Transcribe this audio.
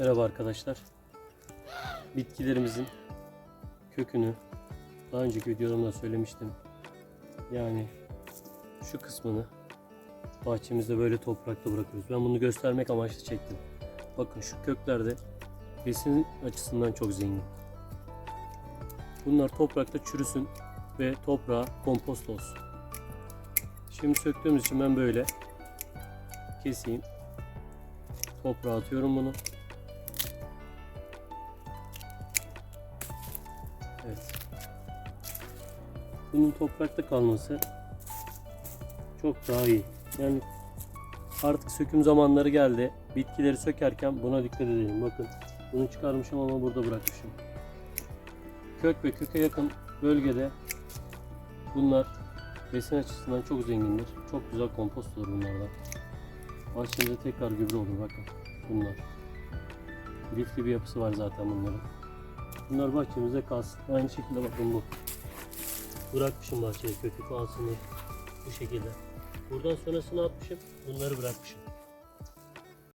Merhaba arkadaşlar. Bitkilerimizin kökünü daha önceki videolarımda söylemiştim. Yani şu kısmını bahçemizde böyle toprakta bırakıyoruz. Ben bunu göstermek amaçlı çektim. Bakın şu köklerde besin açısından çok zengin. Bunlar toprakta çürüsün ve toprağa kompost olsun. Şimdi söktüğümüz için ben böyle keseyim. Toprağa atıyorum bunu. Evet. Bunun toprakta kalması çok daha iyi. Yani artık söküm zamanları geldi. Bitkileri sökerken buna dikkat edelim. Bakın bunu çıkarmışım ama burada bırakmışım. Kök ve köke yakın bölgede bunlar besin açısından çok zengindir. Çok güzel kompost olur bunlardan. Bahçemize tekrar gübre olur bakın bunlar. Lifli bir yapısı var zaten bunların. Bunlar bahçemize kalsın. Aynı şekilde bakın bu. Bırakmışım bahçeye kökü kalsın bu şekilde. Buradan sonrasını atmışım. Bunları bırakmışım.